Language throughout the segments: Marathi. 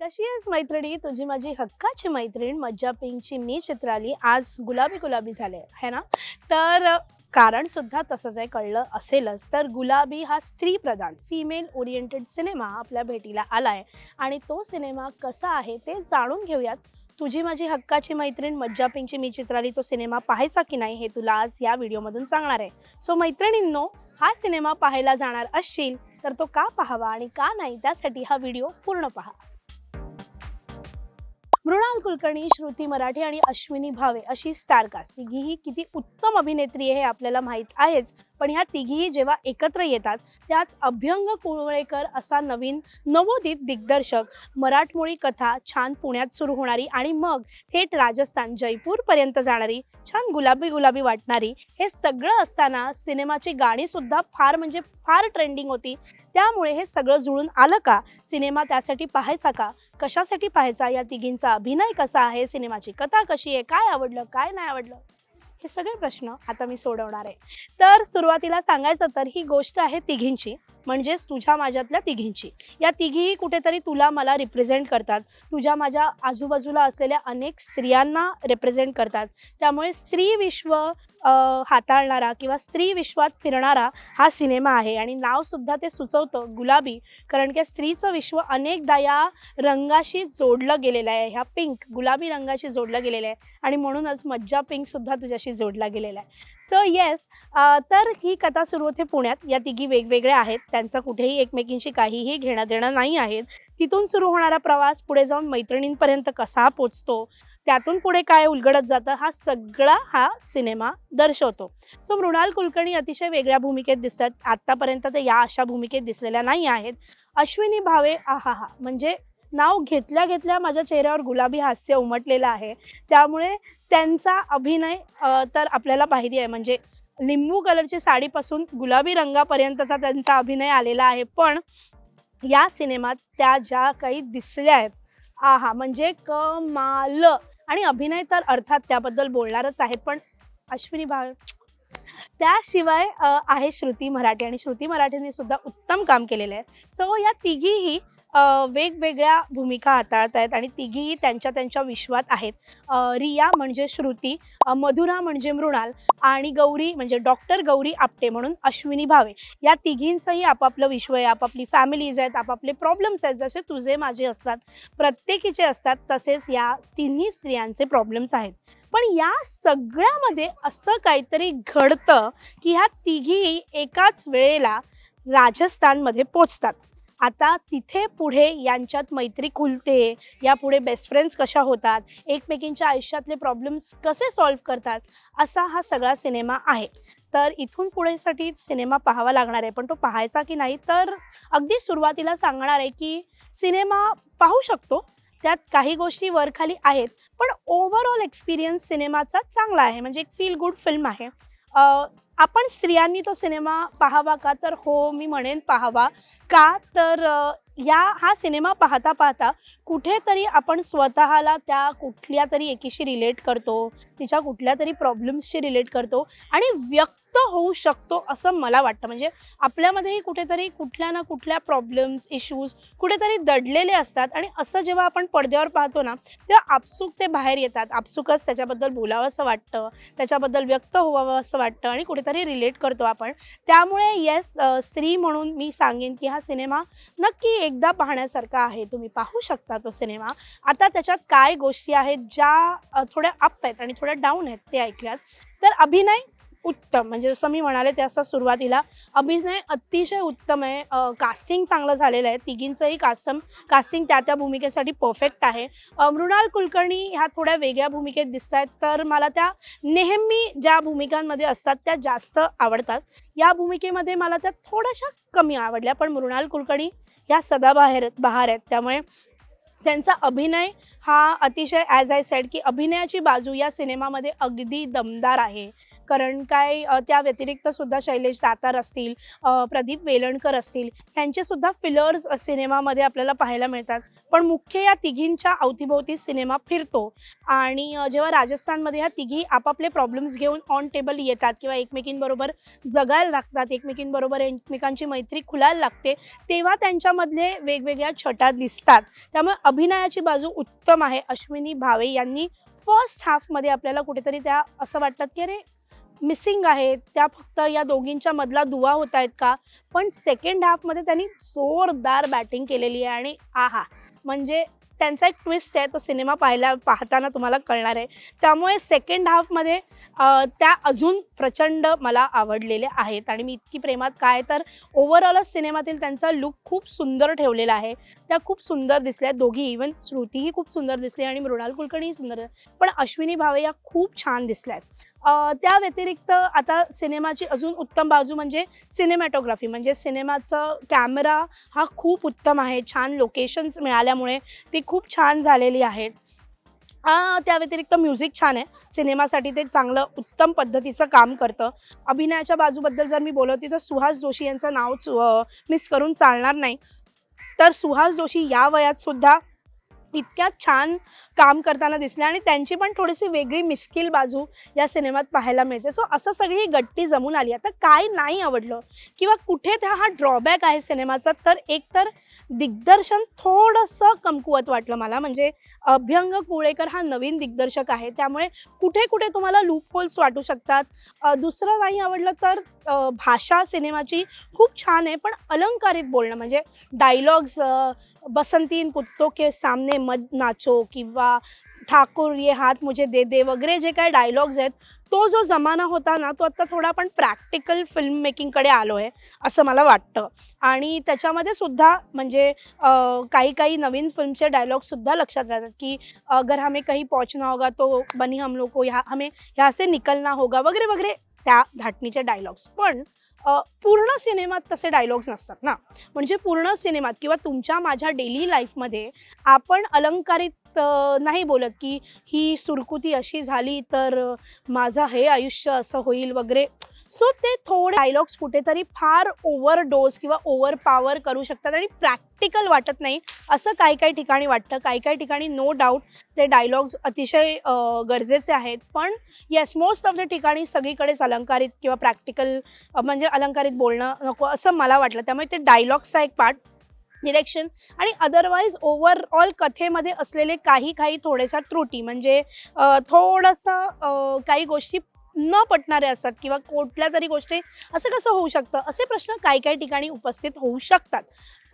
कशी आहेस मैत्रिणी? तुझी माझी हक्काची मैत्रीण मज्जा पिंकची मी चित्राली आज गुलाबी गुलाबी झाले है ना? तर कारण सुद्धा तसंच आहे कळलं असेलच. तर गुलाबी हा स्त्री प्रधान फिमेल ओरिएंटेड सिनेमा आपल्या भेटीला आलाय. आणि तो सिनेमा कसा आहे ते जाणून घेऊयात. तुझी माझी हक्काची मैत्रीण मज्जा पिंकची मी चित्राली तो सिनेमा पाहायचा की नाही हे तुला आज या व्हिडिओमधून सांगणार आहे. सो मैत्रिणींनो हा सिनेमा पाहायला जाणार असशील तर तो का पाहावा आणि का नाही त्यासाठी हा व्हिडिओ पूर्ण पहा. मृणाल कुलकर्णी श्रुती मराठे आणि अश्विनी भावे अशी स्टारकास्ट तिघीही किती उत्तम अभिनेत्री आहे हे आपल्याला माहीत आहेच. पण ह्या तिघीही जेव्हा एकत्र येतात त्यात अभ्यंग कुळवळेकर असा नवीन नवोदित दिग्दर्शक मराठमोळी कथा छान पुण्यात सुरू होणारी आणि मग थेट राजस्थान जयपूरपर्यंत जाणारी छान गुलाबी गुलाबी वाटणारी हे सगळं असताना सिनेमाची गाणी सुद्धा फार म्हणजे फार ट्रेंडिंग होती. त्यामुळे हे सगळं जुळून आलं का? सिनेमा त्यासाठी पाहायचा का? कशासाठी पाहायचा? या तिघींचा अभिनय कसा आहे? सिनेमाची कथा कशी आहे? काय आवडलं? काय नाही आवडलं? हे सगळे प्रश्न आता मी सोडवणार आहे. तर सुरुवातीला सांगायचं तर ही गोष्ट आहे तिघींची. म्हणजेच तुझ्या माझ्यातल्या तिघींची. या तिघीही कुठेतरी तुला मला रिप्रेझेंट करतात. तुझ्या माझ्या आजूबाजूला असलेल्या अनेक स्त्रियांना रिप्रेझेंट करतात. त्यामुळे स्त्री विश्व हाताळणारा किंवा स्त्री विश्वात फिरणारा हा सिनेमा आहे. आणि नावसुद्धा ते सुचवतं गुलाबी. कारण की स्त्रीचं विश्व अनेकदा या रंगाशी जोडलं गेलेलं आहे. ह्या पिंक गुलाबी रंगाशी जोडलं गेलेलं आहे. आणि म्हणूनच मज्जा पिंकसुद्धा तुझ्याशी जोडला गेलेला आहे. सो येस तर ही कथा सुरू होते पुण्यात. या तिघी वेगवेगळ्या आहेत. त्यांचं कुठेही एकमेकींशी काहीही घेणं देणं नाही आहेत. तिथून सुरू होणारा प्रवास पुढे जाऊन मैत्रिणींपर्यंत कसा पोचतो त्यातून पुढे काय उलगडत जातं हा सगळा हा सिनेमा दर्शवतो. सो मृणाल कुलकर्णी अतिशय वेगळ्या भूमिकेत दिसतात. आत्तापर्यंत ते या अशा भूमिकेत दिसलेल्या नाही आहेत. अश्विनी भावे आहा हा म्हणजे नाव घेतल्या घेतल्या माझ्या चेहऱ्यावर गुलाबी हास्य उमटलेलं आहे. त्यामुळे त्यांचा अभिनय तर आपल्याला माहिती आहे. म्हणजे लिंबू कलरची साडीपासून गुलाबी रंगापर्यंतचा त्यांचा अभिनय आलेला आहे. पण या सिनेमात त्या ज्या काही दिसल्या आहेत आहा म्हणजे कमाल! आणि अभिनय तर अर्थात त्याबद्दल बोलणारच आहेत पण अश्विनी भावे त्याशिवाय आहे श्रुती मराठे. आणि श्रुती मराठेने सुद्धा उत्तम काम केलेलं आहे. सो या तिघीही वेगवेगळ्या भूमिका हाताळत आहेत आणि तिघीही त्यांच्या त्यांच्या विश्वात आहेत. रिया म्हणजे श्रुती मधुरा म्हणजे मृणाल आणि गौरी म्हणजे डॉक्टर गौरी आपटे म्हणून अश्विनी भावे. या तिघींचंही आपापलं विश्व आहे आपापली फॅमिलीज आहेत आपापले प्रॉब्लेम्स आहेत. जसे तुझे माझे असतात प्रत्येकीचे असतात तसेच या तिन्ही स्त्रियांचे प्रॉब्लेम्स आहेत. पण या सगळ्यामध्ये असं काहीतरी घडतं की ह्या तिघी एकाच वेळेला राजस्थानमध्ये पोचतात. आता तिथे पुढे यांच्यात मैत्री खुलते या पुढे बेस्ट फ्रेंड्स कशा होतात एकमेकींच्या आयुष्यातले प्रॉब्लेम्स कसे सॉल्व्ह करतात असा हा सगळा सिनेमा आहे. तर इथून पुढेसाठी सिनेमा पाहावा लागणार आहे पण तो पाहायचा की नाही तर अगदी सुरुवातीला सांगणार आहे की सिनेमा पाहू शकतो त्यात काही गोष्टी वरखाली आहेत पण ओव्हरऑल एक्सपिरियन्स सिनेमाचा चांगला आहे म्हणजे एक फील गुड फिल्म आहे. आपण स्त्रियांनी तो सिनेमा पाहावा का? तर हो मी म्हणेन पाहावा. का? तर या हा सिनेमा पाहता पाहता कुठेतरी आपण स्वतःला त्या कुठल्या तरी एकीशी रिलेट करतो तिच्या कुठल्या तरी प्रॉब्लेम्सशी रिलेट करतो आणि व्यक्त होऊ शकतो असं मला वाटतं. म्हणजे आपल्यामध्येही कुठेतरी कुठल्या ना कुठल्या प्रॉब्लेम्स इश्यूज कुठेतरी दडलेले असतात आणि असं जेव्हा आपण पडद्यावर पाहतो ना तेव्हा आपसूक ते बाहेर येतात. आपसुकच त्याच्याबद्दल बोलावं असं वाटतं त्याच्याबद्दल व्यक्त व्हावं असं वाटतं आणि कुठेतरी रिलेट करतो आपण. त्यामुळे येस स्त्री म्हणून मी सांगेन की हा सिनेमा नक्की एकदा पाहण्यासारखा आहे. तुम्ही पाहू शकता तो सिनेमा. आता त्याच्यात काय गोष्टी आहेत ज्या थोड्या अप आहेत आणि थोड्या डाऊन आहेत ते ऐकल्यात तर अभिनय उत्तम. म्हणजे जसं मी म्हणाले ते सुरुवातीला अभिनय अतिशय उत्तम आहे. कास्टिंग चांगलं झालेलं आहे. तिघींचंही कास्टम कास्टिंग त्या त्या भूमिकेसाठी परफेक्ट आहे. मृणाल कुलकर्णी ह्या थोड्या वेगळ्या भूमिकेत दिसत आहेत तर मला त्या नेहमी ज्या भूमिकांमध्ये असतात त्या जास्त आवडतात. या भूमिकेमध्ये मला त्या थोड्याशा कमी आवडल्या पण मृणाल कुलकर्णी ह्या सदाबाहेर बहार आहेत. त्यामुळे त्यांचा अभिनय हा अतिशय ॲज आय सेड की अभिनयाची बाजू या सिनेमामध्ये अगदी दमदार आहे. कारण काय त्या व्यतिरिक्त सुद्धा शैलेश दातार असतील प्रदीप वेलणकर असतील यांचे सुद्धा फिलर्स सिनेमामध्ये आपल्याला पाहायला मिळतात. पण मुख्य या तिघींच्या अवतीभोवती सिनेमा फिरतो. आणि जेव्हा राजस्थानमध्ये ह्या तिघी आपापले प्रॉब्लेम्स घेऊन ऑन टेबल येतात किंवा एकमेकींबरोबर जगायला लागतात एकमेकींबरोबर एकमेकांची मैत्री खुलायला लागते तेव्हा त्यांच्यामधले वेगवेगळ्या छटा दिसतात. त्यामुळे अभिनयाची बाजू उत्तम आहे. अश्विनी भावे यांनी फर्स्ट हाफमध्ये आपल्याला कुठेतरी त्या असं वाटतात की अरे मिसिंग आहेत. त्या फक्त या दोघींच्या मधला दुवा होत आहेत का? पण सेकंड हाफमध्ये त्यांनी जोरदार बॅटिंग केलेली आहे आणि आहा. म्हणजे त्यांचा एक ट्विस्ट आहे तो सिनेमा पाहायला पाहताना तुम्हाला कळणार आहे. त्यामुळे सेकंड हाफमध्ये त्या अजून प्रचंड मला आवडलेल्या आहेत. आणि मी इतकी प्रेमात काय तर ओव्हरऑलच सिनेमातील त्यांचा लुक खूप सुंदर ठेवलेला आहे. त्या खूप सुंदर दिसल्या दोघी. इवन श्रुतीही खूप सुंदर दिसली आणि मृणाल कुलकर्णीही सुंदर पण अश्विनी भावे या खूप छान दिसल्या आहेत. त्या व्यतिरिक्त आता सिनेमाची अजून उत्तम बाजू म्हणजे सिनेमॅटोग्राफी म्हणजे सिनेमाचं कॅमेरा हा खूप उत्तम आहे. छान लोकेशन्स मिळाल्यामुळे ती खूप छान झालेली आहेत त्या व्यतिरिक्त म्युझिक छान आहे. सिनेमासाठी ते चांगलं उत्तम पद्धतीचं काम करतं. अभिनयाच्या बाजूबद्दल जर मी बोलवते तर सुहास जोशी यांचं नाव मिस करून चालणार नाही. तर सुहास जोशी या वयात सुद्धा इतक्या छान काम करताना दिसल्या आणि त्यांची पण थोडीशी वेगळी मिश्किल बाजू या सिनेमात पाहायला मिळते. सो असं सगळी गट्टी जमून आली. आता काय नाही आवडलं किंवा कुठे त्या हा ड्रॉबॅक आहे सिनेमाचा तर एक तर दिग्दर्शन थोडंसं कमकुवत वाटलं मला. म्हणजे अभ्यंग कुळेकर हा नवीन दिग्दर्शक आहे. त्यामुळे कुठे कुठे तुम्हाला लूप होल्स वाटू शकतात. दुसरं नाही आवडलं तर भाषा सिनेमाची खूप छान आहे पण अलंकारित बोलणं. म्हणजे डायलॉग्स बसंतीन कुत्तों के सामने मत नाचो किंवा ठाकूर ये हात मुझे दे दे वगैरे जे काय डायलॉग्स आहेत तो जो जमाना होता ना तो आता थोडा आपण प्रॅक्टिकल फिल्म मेकिंगकडे आलो आहे असं मला वाटतं. आणि त्याच्यामध्ये सुद्धा म्हणजे काही काही नवीन फिल्मचे डायलॉगसुद्धा लक्षात राहतात की अगर हमें कहीं पहुंचना होगा तो बनी हम लोग को ह्या हमें ह्या से निकलना होगा वगैरे वगैरे त्या धाटणीचे डायलॉग्स पण पूर्ण सिनेमात तसे डायलॉग्स नसतात ना. म्हणजे पूर्ण सिनेमात किंवा तुमच्या माझ्या डेली लाईफमध्ये आपण अलंकारित नाही बोलत की ही सुरकुती अशी झाली तर माझं हे आयुष्य असं होईल वगैरे. सो ते थोडे डायलॉग्स कुठेतरी फार ओव्हर डोस किंवा ओव्हर पॉवर करू शकतात आणि प्रॅक्टिकल वाटत नाही. असं काही काही ठिकाणी वाटतं काही काही ठिकाणी नो डाऊट ते डायलॉग्स अतिशय गरजेचे आहेत. पण येस मोस्ट ऑफ द ठिकाणी सगळीकडेच अलंकारित किंवा प्रॅक्टिकल म्हणजे अलंकारित बोलणं नको असं मला वाटलं. त्यामुळे ते डायलॉग्सचा एक पार्ट डिरेक्शन आणि अदरवाईज ओव्हरऑल कथेमध्ये असलेले काही काही थोड्याशा त्रुटी. म्हणजे थोडंसं काही गोष्टी न पटणाऱ्या असतात किंवा कुठल्या तरी गोष्टी असं कसं होऊ शकतं? असे प्रश्न काही काही ठिकाणी उपस्थित होऊ शकतात.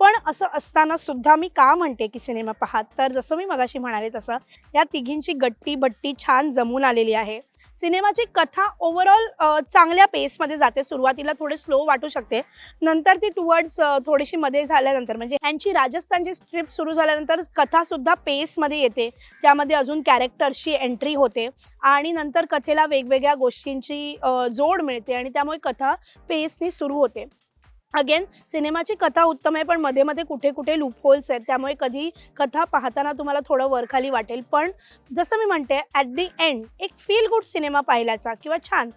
पण असं असताना सुद्धा मी का म्हणते की सिनेमा पाहात? तर जसं मी मगाशी म्हणाले तसं या तिघींची गट्टी बट्टी छान जमून आलेली आहे. सिनेमाची कथा ओव्हरऑल चांगल्या पेसमध्ये जाते. सुरुवातीला थोडे स्लो वाटू शकते. नंतर ती टुवर्ड्स थोडीशी मध्ये झाल्यानंतर म्हणजे यांची राजस्थानची ट्रिप सुरू झाल्यानंतर कथासुद्धा पेसमध्ये येते. त्यामध्ये अजून कॅरेक्टर्सची एंट्री होते. आणि नंतर कथेला वेगवेगळ्या गोष्टींची जोड मिळते. आणि त्यामुळे कथा पेसनी सुरू होते. अगेन सिनेमाची कथा उत्तम आहे पण मध्ये मध्ये कुठे कुठे लूपहोल्स आहेत त्यामुळे कधी कथा पाहताना तुम्हाला थोडं वरखाली वाटेल. पण जसं मी म्हणते ॲट दी एंड एक फील गुड सिनेमा पाहिल्याचा किंवा छान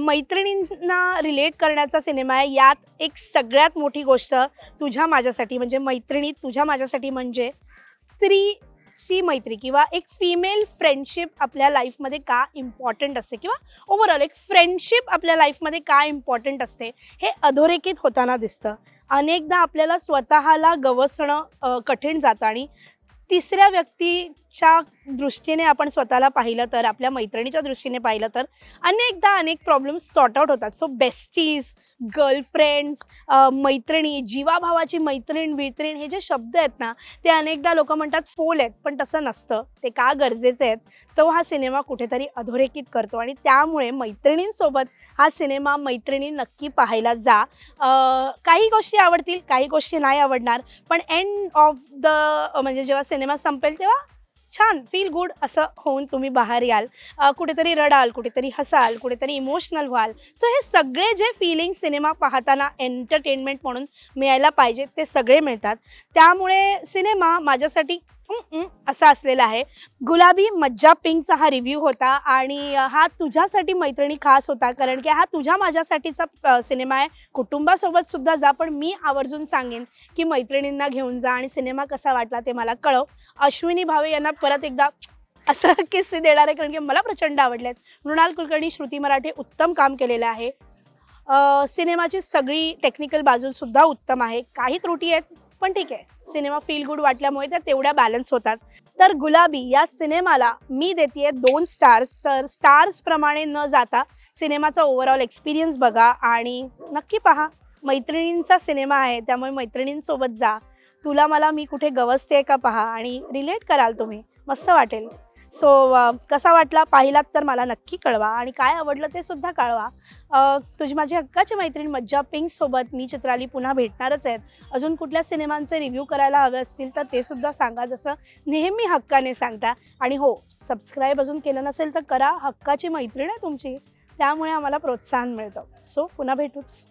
मैत्रिणींना रिलेट करण्याचा सिनेमा आहे यात एक सगळ्यात मोठी गोष्ट तुझ्या माझ्यासाठी म्हणजे मैत्रिणी तुझ्या माझ्यासाठी म्हणजे स्त्री स्त्री मैत्री किंवा एक फिमेल फ्रेंडशिप आपल्या लाईफमध्ये का इम्पॉर्टंट असते? किंवा ओव्हरऑल एक फ्रेंडशिप आपल्या लाईफमध्ये का इम्पॉर्टंट असते? हे अधोरेखित होताना दिसतं. अनेकदा आपल्याला स्वतःला गवसणं कठीण जातं आणि तिसऱ्या व्यक्ती च्या दृष्टीने आपण स्वतःला पाहिलं तर आपल्या मैत्रिणीच्या दृष्टीने पाहिलं तर अनेकदा अनेक प्रॉब्लेम्स सॉर्ट आउट होतात. सो बेस्टीज गर्लफ्रेंड्स मैत्रिणी जीवाभावाची मैत्रीण वित्रीण हे जे शब्द आहेत ना ते अनेकदा लोक म्हणतात फोल आहेत पण तसं नसतं. ते का गरजेचे आहेत? तो हा सिनेमा कुठेतरी अधोरेखित करतो आणि त्यामुळे मैत्रिणींसोबत हा सिनेमा मैत्रिणी नक्की पाहायला जा. काही गोष्टी आवडतील काही गोष्टी नाही आवडणार पण एंड ऑफ द म्हणजे जेव्हा सिनेमा संपेल तेव्हा छान फील गुड असं होऊन तुम्ही बाहेर याल. कुठेतरी रडाल कुठेतरी हसाल कुठेतरी इमोशनल व्हाल. सो हे सगळे जे फिलिंग सिनेमा पाहताना एंटरटेनमेंट म्हणून मिळायला पाहिजे ते सगळे मिळतात. त्यामुळे सिनेमा माझ्यासाठी असा असलेला आहे. गुलाबी मज्जा पिंकचा हा रिव्ह्यू होता आणि हा तुझ्यासाठी मैत्रिणी खास होता कारण की हा तुझ्या माझ्यासाठीचा सिनेमा आहे. कुटुंबासोबत सुद्धा जा पण मी आवर्जून सांगेन की मैत्रिणींना घेऊन जा आणि सिनेमा कसा वाटला ते मला कळव. अश्विनी भावे यांना परत एकदा असं किस्से देणार आहे कारण की मला प्रचंड आवडले मृणाल कुलकर्णी श्रुती मराठे उत्तम काम केलेलं आहे. सिनेमाची सगळी टेक्निकल बाजूसुद्धा उत्तम आहे. काही त्रुटी आहेत पण ठीक आहे. सिनेमा फील गुड वाटल्यामुळे त्या तेवढ्या बॅलन्स होतात. तर गुलाबी या सिनेमाला मी देते दोन स्टार्स तर स्टार्स प्रमाणे न जाता सिनेमाचा ओव्हरऑल एक्सपिरियन्स बघा आणि नक्की पहा मैत्रिणींचा सिनेमा आहे त्यामुळे मैत्रिणींसोबत जा. तुला मला मी कुठे गवसते का पहा आणि रिलेट कराल तुम्ही. मस्त वाटेल. सो कसा वाटला पाहिलात तर मला नक्की कळवा आणि काय आवडलं ते सुद्धा कळवा. तुझी माझी हक्काची मैत्रीण मज्जा पिंकसोबत मी चित्राली पुन्हा भेटणारच आहेत. अजून कुठल्या सिनेमांचे रिव्ह्यू करायला हवे असतील तर ते सुद्धा सांगा जसं नेहमी हक्काने सांगता. आणि हो सबस्क्राईब अजून केलं नसेल तर करा. हक्काची मैत्रीण आहे तुमची. त्यामुळे आम्हाला प्रोत्साहन मिळतं. सो पुन्हा भेटूच.